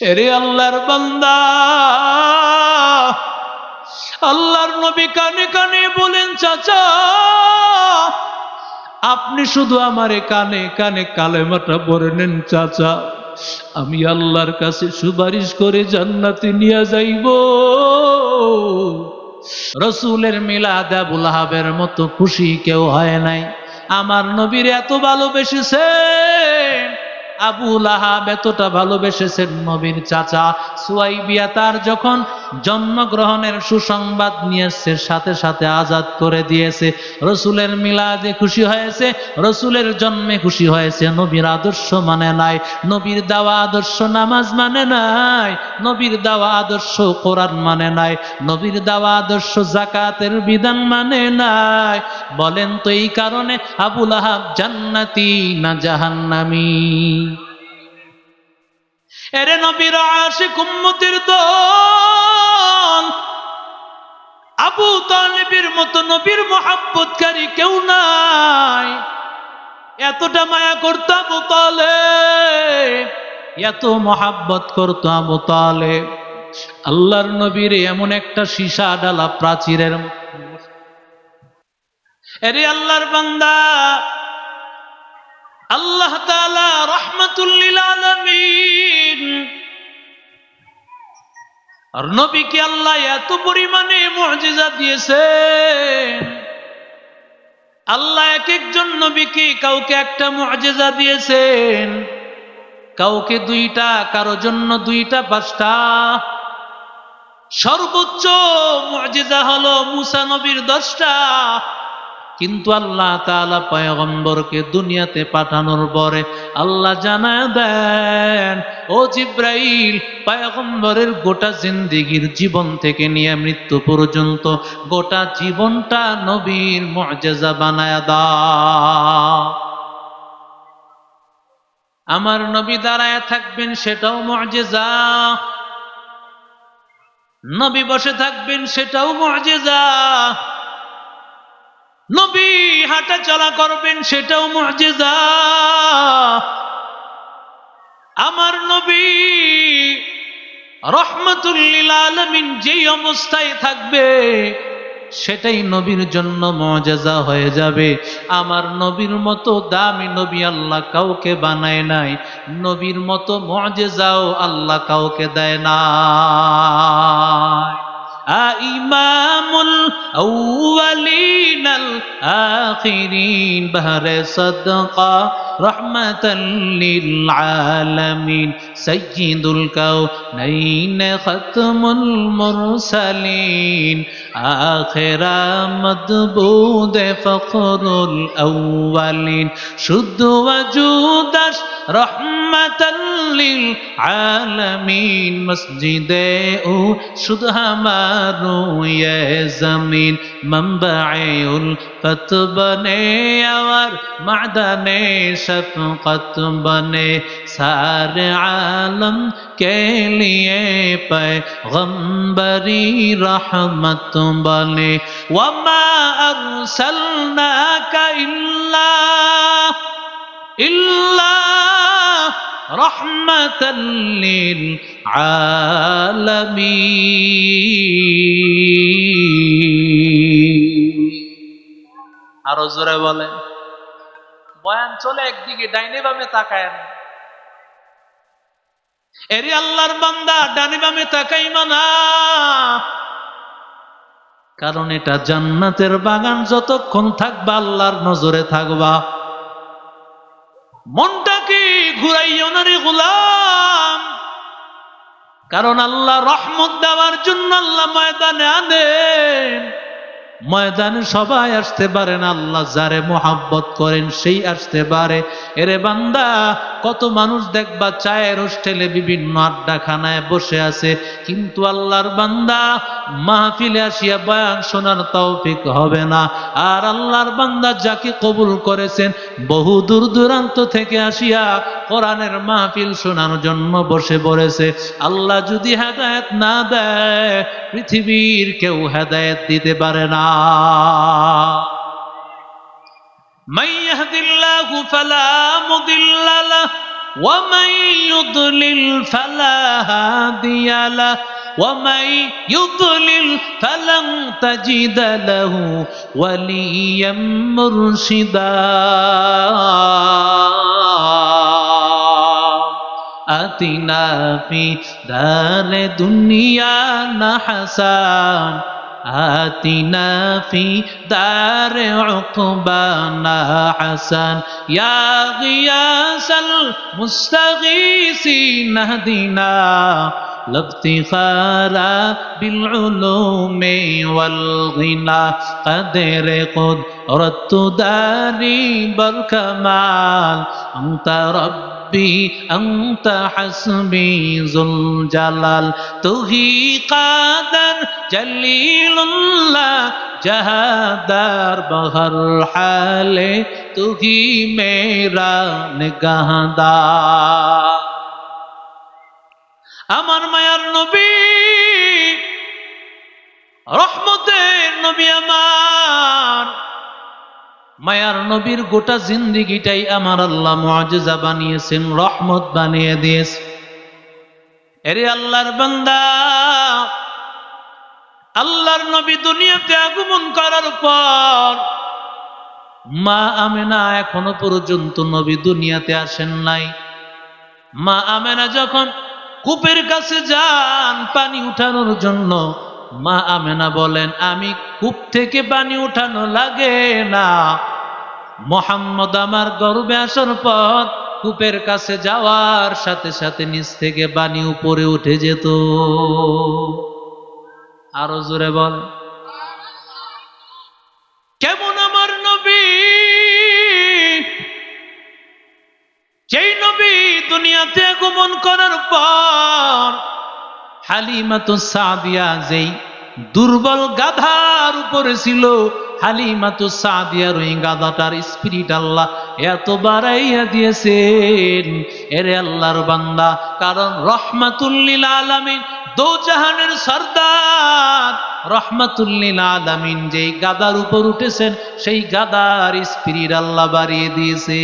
এরে আল্লাহর বান্দা। আল্লাহর নবী কানে কানে বলেন, চাচা, আপনি শুধু আমারে কানে কানে কালেমাটা পড়ে নেন, চাচা। আমি আল্লাহর কাছে সুপারিশ করে জান্নাতে নিয়ে যাইব। রসুলের মিলাদ আবুল হাবের মতো খুশি কেউ হয় নাই। আমার নবীর এত ভালোবেসেছেন আবুল আহাব এতটা ভালোবেসেছেন নবীর চাচা সুয়াইবিয়া তার যখন জন্মগ্রহণের সুসংবাদ নিয়ে এসছে সাথে সাথে আজাদ করে দিয়েছে। রসুলের মিলাদে খুশি হয়েছে, রসুলের জন্মে খুশি হয়েছে। নবীর আদর্শ মানে নাই, নবীর দেওয়া আদর্শ নামাজ মানে নাই, নবীর দেওয়া আদর্শ কোরআন মানে নাই, নবীর দেওয়া আদর্শ জাকাতের বিধান মানে নাই। বলেন তো এই কারণে আবুল আহাব জান্নাতি না জাহান্নামি? এরে নবীর আশিক উম্মতির দল আবু তালেবের মতো নবীর মোহাব্বতকারী কেউ নাই। এতটা মায়া করতো আবু তালেব, এত মহাব্বত করতো আবু তালেব। আল্লাহর নবীর এমন একটা সীসা ডালা প্রাচীরের এরে আল্লাহর বান্দা, আল্লাহ তালা রহমাতুল্লিল আলামিন আর নবীকে আল্লাহ এত পরিমাণে মুজিজা দিয়েছেন। আল্লাহ এক একজন নবীকে কাউকে একটা মুজিজা দিয়েছেন। কাউকে দুইটা, কারও জন্য দুইটা, পাঁচটা। সর্বোচ্চ মুজিজা হলো মুসা নবীর দশটা। কিন্তু আল্লাহ তাআলা পয়গম্বরকে দুনিয়াতে পাঠানোর পরে আল্লাহ জানায় দেন, ও জিব্রাইল, পয়গম্বরের গোটা জিন্দিগির জীবন থেকে নিয়ে মৃত্যু পর্যন্ত গোটা জীবনটা নবীর মুআজিজা বানায় দাও আমার নবী দাঁড়ায় থাকবেন সেটাও মুআজিজা নবী বসে থাকবেন সেটাও মুআজিজা নবী হাঁটা চলা করবেন সেটাও মুজিজা। আমার নবী রহমতুল্লিল আলমিন যেই অবস্থায় থাকবে, সেটাই নবীর জন্য মজাজা হয়ে যাবে। আমার নবীর মতো দামি নবী আল্লাহ কাউকে বানায় নাই, নবীর মতো মজেজাও আল্লাহ কাউকে দেয় না إمام الأولين الآخرين بهر صدقة رحمة للعالمين. سيد الكونين ختم المرسلين. آخر مدبود فقر الأولين. شد وجودش রহমাতাল্লিল আলামিন, মসজিদে ও শুধু আমারু ইয়ে জমিন মম্বায়ুল কত বনে আর মাদানে শফকত বনে, সারে আলম কে লিয়ে পয়গম্বরি রহমত বনে, ওয়া মা আরসালনাকা ইল্লা الا رحمة للعالمين আরো জোরে বলে বয়ান চলে একদিকে ডাইনে বামে তাকায় না এরে আল্লাহর বান্দা ডানে বামে তাকাই না কারণ এটা জান্নাতের বাগান যতক্ষণ থাকবা আল্লাহর নজরে থাকবা মনটাকে ঘুরাইও না রে গোলাম। কারণ আল্লাহ রহমত দেওয়ার জন্য আল্লাহ ময়দানে আনেন। ময়দানে সবাই আসতে পারেন আল্লাহ যারে মোহাব্বত করেন সেই আসতে পারে। এরে বান্দা, কত মানুষ দেখবা চায়ের হোস্টেলে বিভিন্ন আড্ডাখানায় বসে আছে, কিন্তু আল্লাহর বান্দা মাহফিলে আসিয়া বয়ান শোনার তৌফিক হবে না। আর আল্লাহর বান্দা যাকে কবুল করেছেন, বহু দূর দূরান্ত থেকে আসিয়া কোরআনের মাহফিল শোনার জন্য বসে পড়েছে। আল্লাহ যদি হেদায়েত না দেয়, পৃথিবীর কেউ হেদায়েত দিতে পারে না। من يهد الله فلا مضل له ومن يضلل فلا هادي له ومن يضلل فلن تجد له وليا مرشدا. آتنا في دار دنيانا حسن آتنا في دار عقبانا حسن. يا غياث المستغيثين اهدنا لافتخار بالعلوم والغنى. قدر قدرة داري بالكمال أنت ربي রব্বি অন্ত হসবি জুল জালাল তুহি কাদর জলিলুল্লাহ জহাদার বহর হালে তুহি মেরা নিগাহদা। আমার মায়ার নবী, রহমতের নবী আমার। মায়ার নবীর গোটা জিন্দিগিটাই আমার আল্লাহ মুআজিজা বানিয়েছেন, রহমত বানিয়ে দিয়েছে। এরে আল্লাহর বান্দা, আল্লাহর নবী দুনিয়াতে আগমন করার পর মা আমেনা এখনও পর্যন্ত নবী দুনিয়াতে আসেন নাই। মা আমেনা যখন কূপের কাছে যান পানি উঠানোর জন্য মা আমেনা বলেন, আমি কূপ থেকে পানি উঠানো লাগে না। মোহাম্মদ আমার গর্বে আসার পর কূপের কাছে যাওয়ার সাথে সাথে নিচ থেকে পানি উপরে উঠে যেত। আরও জোরে বল। কেমন আমার নবী? যেই নবী দুনিয়াতে আগমন করার পর হালিমাতু সাদিয়া যেই দুর্বল গাধার উপরে ছিল, হালিমাতু সাদিয়ার ওই গাধাটার স্পিরিট আল্লাহ এত বাড়াইয়া দিয়েছেন। এরে আল্লাহর বান্দা, কারণ রহমাতুল্লিল আলামিন দো জাহানের সর্দার রহমাতুল্লিল আলামিন যেই গাদার উপর উঠেছেন, সেই গাদার স্পিরিট আল্লাহ বাড়িয়ে দিয়েছে।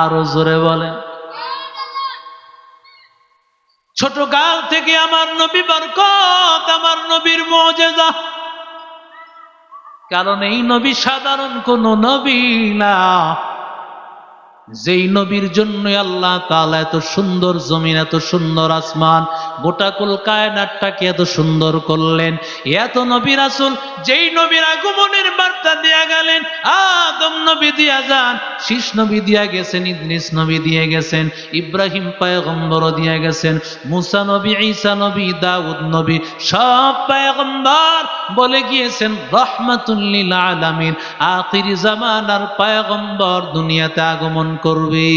আরও জোরে বলেন। ছোট কাল থেকে আমার নবী বরকত, আমার নবীর মজেদা কারণ এই নবী সাধারণ কোন নবী না। যেই নবীর জন্য আল্লাহ তাআলা এত সুন্দর জমিন, এত সুন্দর আসমান, গোটা কুল কায়নাটটাকে এত সুন্দর করলেন। এত নবী রাসূল যেই নবীর আগমনের বার্তা দিয়া গেলেন, আদম নবী দিয়া যান, শীষ নবী দিয়া গেছেন ইদরিস নবী দিয়ে গেছেন, ইব্রাহিম পয়গম্বর দিয়া গেছেন, মুসা নবী, ঈসা নবী, দাউদ নবী, সব পয়গম্বর বলে গিয়েছেন রহমাতুল্লিল আলামিন, আখিরি জামানার পয়গম্বর দুনিয়াতে আগমন করবে।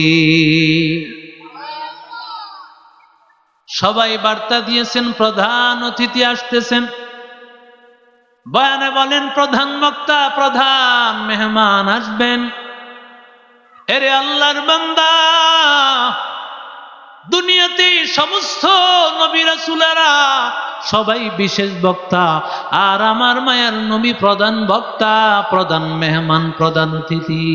সবাই বার্তা দিয়েছেন, প্রধান অতিথি আসতেছেন। বয়ানে বলেন, প্রধান বক্তা, প্রধান মেহমান আসবেন। এরে আল্লাহর বান্দা, দুনিয়াতে সমস্ত নবী রাসূলেরা সবাই বিশেষ বক্তা, আর আমার মায়ার নবী প্রধান বক্তা, প্রধান মেহমান, প্রধান অতিথি।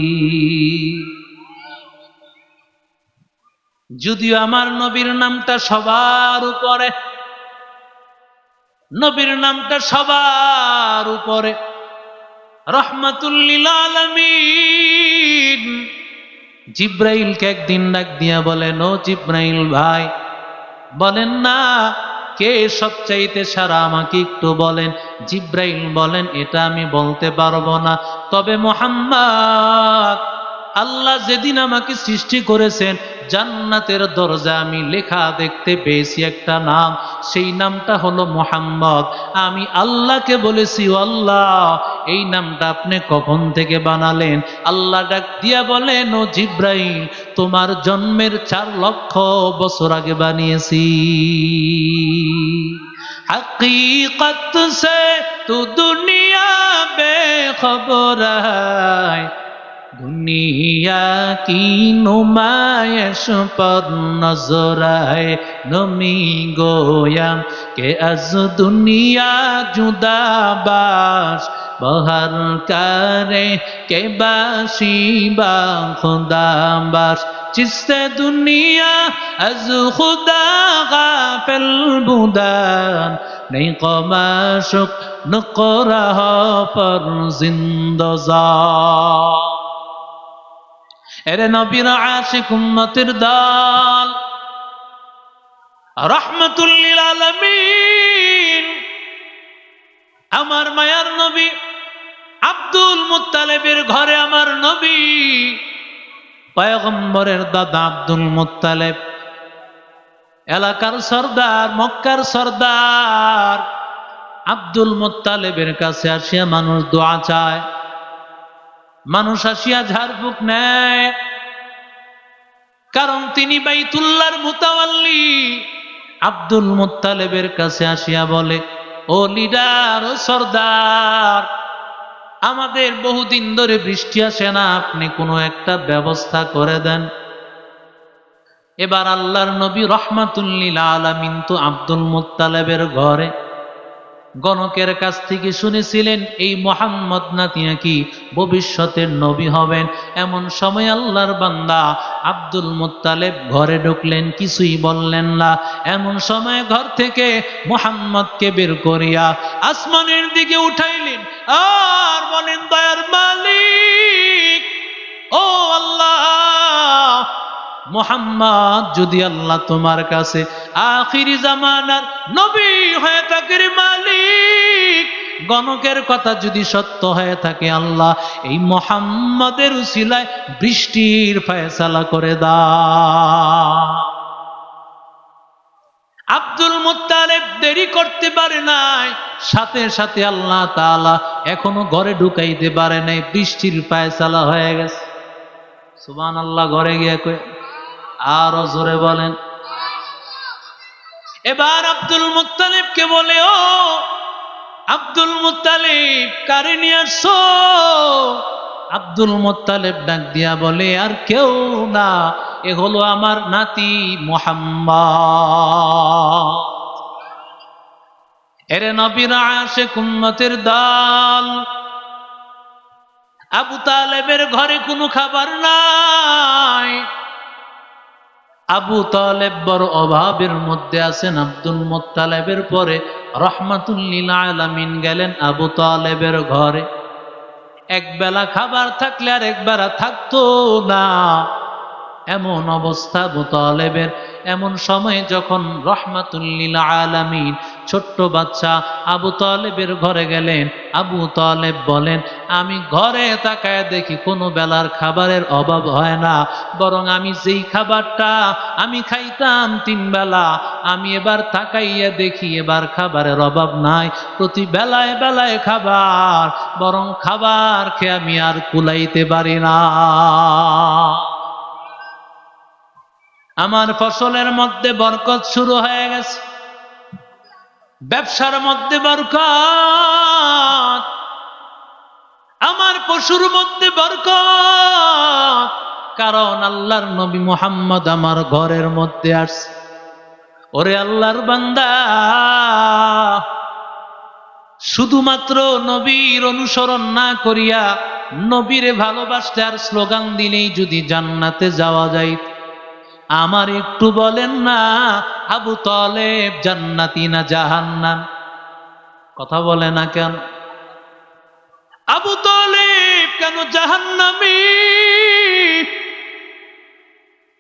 যদিও আমার নবীর নামটা সবার উপরে, নবীর নামটা সবার উপরে। রহমাতুল্লিল আলামিন। জিব্রাইলকে একদিন ডাক দিয়া বলেন, ও জিব্রাইল ভাই, বলেন না, কে সবচাইতে সারা আমাকে একটু বলেন। জিব্রাইল বলেন, এটা আমি বলতে পারব না, তবে মোহাম্মদ আল্লাহ যেদিন আমাকে সৃষ্টি করেছেন, জান্নাতের দরজা আমি লেখা দেখতে পেয়েছি একটা নাম। সেই নামটা হলো মোহাম্মদ। আমি আল্লাহকে বলেছি আল্লাহ, এই নামটা আপনি কখন থেকে বানালেন? আল্লাহ ডাক দিয়া বলেন, ও জিব্রাহিম তোমার জন্মের চার লক্ষ বছর আগে বানিয়েছি। হাকিকত সে তু দুনিয়া বেখবর হয় দুনিয়া কি নুমায়শ পদ নজরায় নমি গোয়াম। কে আজ দুনিয়া জুদাবাস বহার কারে, কে বাসি বা খুদাবাস। চিস্তে দুনিয়া আজ খুদা গাফেল বুদান। নেই কমাশুক নকরা পর জিন্দজা এরে নবীর আশিক উম্মতের দল। রহমতুল্লিল আলমিন। আমার মায়ার নবী আব্দুল মুত্তালেবের ঘরে আমার নবী। পয়গম্বরের দাদা আব্দুল মুত্তালেব। এলাকার সর্দার, মক্কার সর্দার। আব্দুল মুত্তালেবের কাছে আসিয়া মানুষ দোয়া চায়। মানুষ আসিয়া ঝাড়ফুক নেয়। কারণ তিনি বাইতুল্লাহর মুতাওয়াল্লি। আব্দুল মুত্তালেবের কাছে আসিয়া বলে, ও লিডার, ও সর্দার, আমাদের বহুদিন ধরে বৃষ্টি আসে না, আপনি কোনো একটা ব্যবস্থা করে দেন। এবার আল্লাহর নবী রহমাতুল্লিল আলামিন তো আব্দুল মুত্তালেবের ঘরে গণকের কাছ থেকে শুনেছিলেন, এই মোহাম্মদ নাতি নাকি ভবিষ্যতের নবী হবেন? এমন সময় আল্লাহর বান্দা আব্দুল মুত্তালেব ঘরে ঢুকলেন, কিছুই বললেন না। এমন সময় ঘর থেকে মোহাম্মদকে বের করিয়া আসমানের দিকে উঠাইলেন। আর বলেন, দয়ার মালিক, ও আল্লাহ, মোহাম্মদ, যদি আল্লাহ তোমার কাছে আখিরি জামানার নবী হয়ে থাকে মালিক। গণকের কথা যদি সত্য হয়ে থাকে, আল্লাহ এই মোহাম্মদের উসিলায় বৃষ্টির ফয়সালা করে দা আব্দুল মুত্তালেব দেরি করতে পারে নাই, সাথে সাথে আল্লাহ তাআলা এখনও ঘরে ঢুকাইতে পারে নাই, বৃষ্টির ফয়সালা হয়ে গেছে। সুবান আল্লাহ ঘরে গিয়ে আরও জোরে বলেন। এবার আব্দুল মুত্তালিবকে বলে, ও আব্দুল মুত্তালিব, কারে নিয়ে আসছো? আব্দুল মুত্তালিব ডাক দিয়া বলে, আর কেউ না, এ হলো আমার নাতি মোহাম্মদ। এরে দল, আবু তালেবের ঘরে কোনো খাবার নাই। আবু তালেব বড় অভাবের মধ্যে আছেন। আব্দুল মোত্তালেবের পরে রহমাতুল্লিল আলামিন গেলেন আবু তালেবের ঘরে। এক বেলা খাবার থাকলে আর একবেলা থাকতো না। এমন অবস্থা আবু তালেবের। এমন সময় যখন রহমাতুল্লিল আলামিন ছোট্ট বাচ্চা আবু তালেবের ঘরে গেলেন। আবু তালেব বলেন, আমি ঘরে তাকায় দেখি কোনো বেলার খাবারের অভাব হয় না। বরং আমি যেই খাবারটা আমি খাইতাম তিন বেলা, আমি এবার তাকাইয়া দেখি এবার খাবারের অভাব নাই। প্রতি বেলায় বেলায় খাবার, বরং খাবার খেয়ে আমি আর কুলাইতে পারি না। আমার ফসলের মধ্যে বরকত শুরু হয়ে গেছে। ব্যবসার মধ্যে বরকত, আমার পশুর মধ্যে বরকত, কারণ আল্লাহর নবী মোহাম্মদ আমার ঘরের মধ্যে আসছে। ওরে আল্লাহর বান্দা, শুধুমাত্র নবীর অনুসরণ না করিয়া নবীরে ভালোবাসতে আর স্লোগান দিলেই যদি জান্নাতে যাওয়া যায় আমার একটু বলেন না, আবু তলেব জান্নাতি না জাহান্নাম? কথা বলে না কেন? আবু তলেব কেন জাহান্নামি?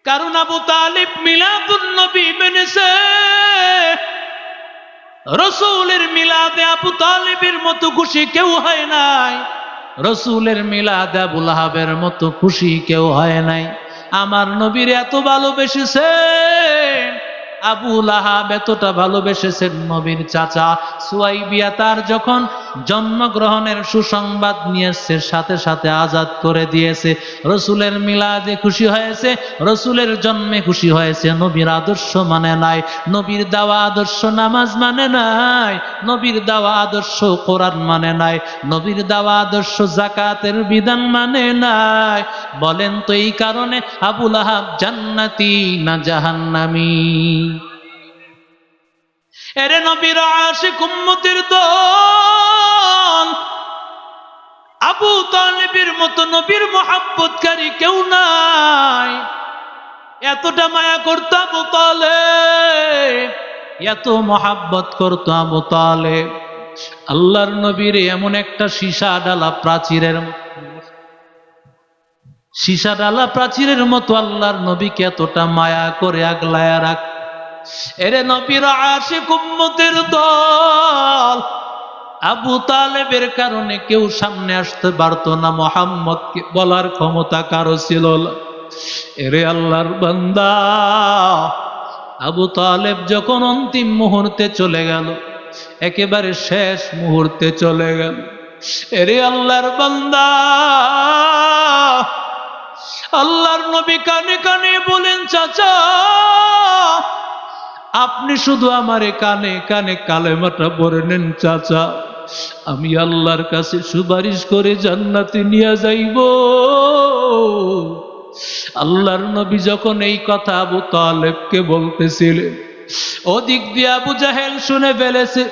কারণ আবু তালিব মিলাদুন নবী মেনেছে। রসুলের মিলাদে আবু তালিবের মতো খুশি কেউ হয় নাই। রসুলের মিলাদে আবুল হাবের মতো খুশি কেউ হয় নাই। আমার নবীর এত ভালোবেসেছেন আবু লাহাব এতটা ভালোবেসেছেন নবীর চাচা সুয়াইবিয়া তার যখন জন্মগ্রহণের সুসংবাদ নিয়ে এসছে, সাথে সাথে আজাদ করে দিয়েছে। রসুলের মিলাদে খুশি হয়েছে, রসুলের জন্মে খুশি হয়েছে। নবীর আদর্শ মানে নাই, নবীর দেওয়া আদর্শ নামাজ মানে নাই, নবীর দেওয়া আদর্শ কোরআন মানে নাই, নবীর দেওয়া আদর্শ জাকাতের বিধান মানে নাই। বলেন তো এই কারণে আবুল আহাব জান্নাতি না জাহান্নামী? এরে নবীর আশিক উম্মতির দল, আবু তালেবের মতো নবীর মোহাব্বতকারী কেউ নাই। এতটা মায়া করতো আবু তালেব, এত মহাব্বত করতো আবু তালেব। আল্লাহর নবীর এমন একটা সীসা ডালা প্রাচীরের সীসা ডালা প্রাচীরের মতো আল্লাহর নবীকে এতটা মায়া করে আগলায়া রাখ এরে নবীর আশিক উম্মতের দল, আবু তালেবের কারণে কেউ সামনে আসতে পারতো না, মোহাম্মদকে বলার ক্ষমতা কারও ছিল এরে আল্লাহর বান্দা, আবু তালেব যখন অন্তিম মুহূর্তে চলে গেল, একেবারে শেষ মুহূর্তে চলে গেল। এরে আল্লাহর বান্দা, আল্লাহর নবী কানে কানে বলেন, চাচা আপনি শুধু আমারে কানে কানে কালেমাটা পড়ে নেন, চাচা। আমি আল্লাহর কাছে সুপারিশ করে জান্নাতে নিয়ে যাইব। আল্লাহর নবী যখন এই কথা আবু তালেবকে বলতেছিলেন, ওদিক দিয়ে আবু জাহেল শুনে ফেলেছে।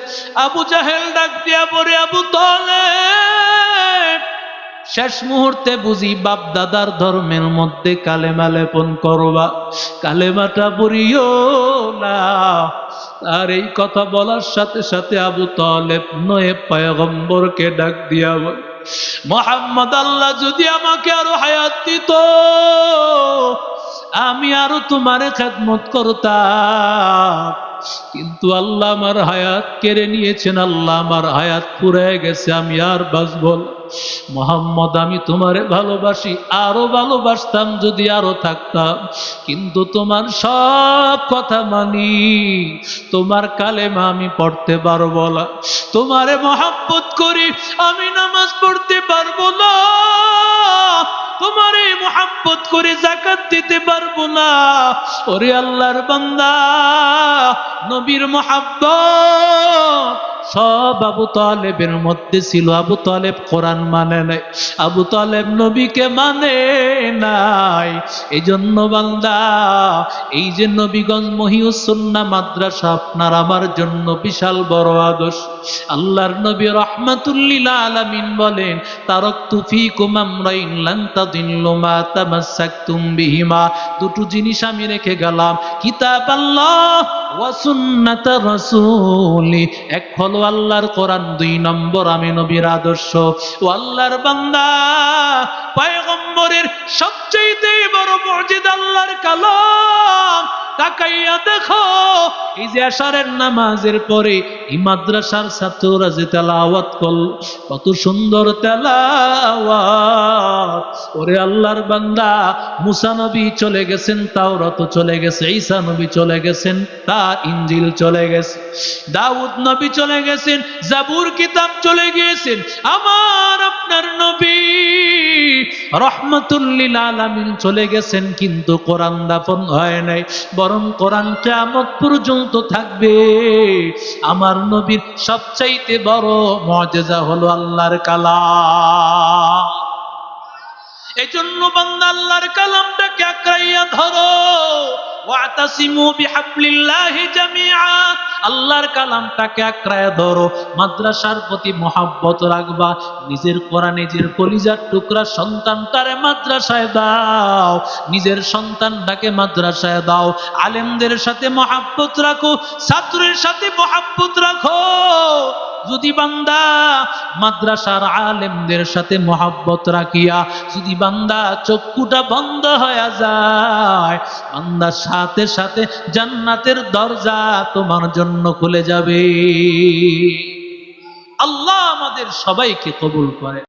আবু জাহেল ডাক দিয়া পরে আবু তালেব! শেষ মুহূর্তে বুঝি বাপ দাদার ধর্মের মধ্যে কালেমা লেপন করবা। কালেমাটা পড়িও না। আর এই কথা বলার সাথে সাথে আবু তালেব নয়ে পয়গম্বরকে ডাক দিয়া মোহাম্মদ আল্লাহ যদি আমাকে আরও হায়াত দিত, আমি আরও তোমার খেদমত করতাম। কিন্তু আল্লাহ আমার হায়াত কেড়ে নিয়েছেন, আল্লাহ আমার হায়াত পুরায় গেছে, আমি আর বাঁচব। মোহাম্মদ, আমি তোমারে ভালোবাসি, আরও ভালোবাসতাম যদি আরও থাকতাম। কিন্তু তোমার সব কথা মানি, তোমার কালেমা আমি পড়তে পারব না। তোমারে মহাব্বত করি, আমি নামাজ পড়তে পারব না। তোমারে মোহাম্মত করে জাকাত দিতে পারব না। ওরে আল্লাহর বান্দা নবীর মোহাব্বত। সব আবু তালেবের মধ্যে ছিল। আবু তালেব কোরআন মানে নাই, আবু তালেব নবীকে মানে নাই। এই জন্য বান্দা, এই যে নবীগঞ্জ মহিউসন্না মাদ্রাসা, আপনার আমার জন্য বিশাল বড় আদর্শ। আল্লাহর নবী রহমাতুল্লিল আলামিন বলেন, তারক তুফি কুমামরাইন লান্তাদিল্লু মা তামাসসাকতুম বিহিমা। দুটো জিনিস আমি রেখে গেলাম। কিতাব আল্লাহ এক হলো আল্লাহর কোরআন, দুই নম্বর আমি নবীর আদর্শ। ও আল্লাহর বান্দা, পয়গম্বরের সবচেয়ে বড় মসজিদ আল্লাহর কালাম। তাকাইয়া দেখো, এই যে আশারের নামাজের পরে এই মাদ্রাসার ছাত্ররা যে তেলাওয়াত করল কত সুন্দর তেলাওয়াত। ওরে আল্লাহর বান্দা, মুসা নবী চলে গেছেন, তাওরাত চলে গেছে, ঈসা নবী চলে গেছেন, তা ইঞ্জিল চলে গেছে, দাউদ নবী চলে গেছেন, জাবুর কিতাব চলে গিয়েছেন, আমার আপনার নবী। রহমতুল্লিল চলে গেছেন, কিন্তু কোরআন দাফন হয় নাই। বরং কোরআন পর্যন্ত থাকবে। আমার নবীর সবচাইতে বড় মজেজা হলো আল্লাহর কালাম। এই জন্য বান্দা আল্লাহর কালামটাকে আঁকড়াইয়া ধরো। ওয়াতাসিমু বিহাবলিল্লাহি জামিআ। আল্লাহর কালামটাকে আঁকড়াইয়া ধরো, মাদ্রাসার প্রতি মহাব্বত রাখবা, নিজের কোরআন, নিজের কলিজার টুকরা সন্তানটারে মাদ্রাসায় দাও, নিজের সন্তানটাকে মাদ্রাসায় দাও, আলেমদের সাথে মহাব্বত রাখো, ছাত্রের সাথে মহাব্বত রাখো। যদি বান্দা মাদ্রাসার আলেমদের সাথে মহাব্বত রাখিয়া, যদি বান্দা চক্ষুটা বন্ধ হয়ে যায়, বান্দার সাথে সাথে জান্নাতের দরজা তোমার জন্য খুলে যাবে। আল্লাহ আমাদের সবাইকে কবুল করে।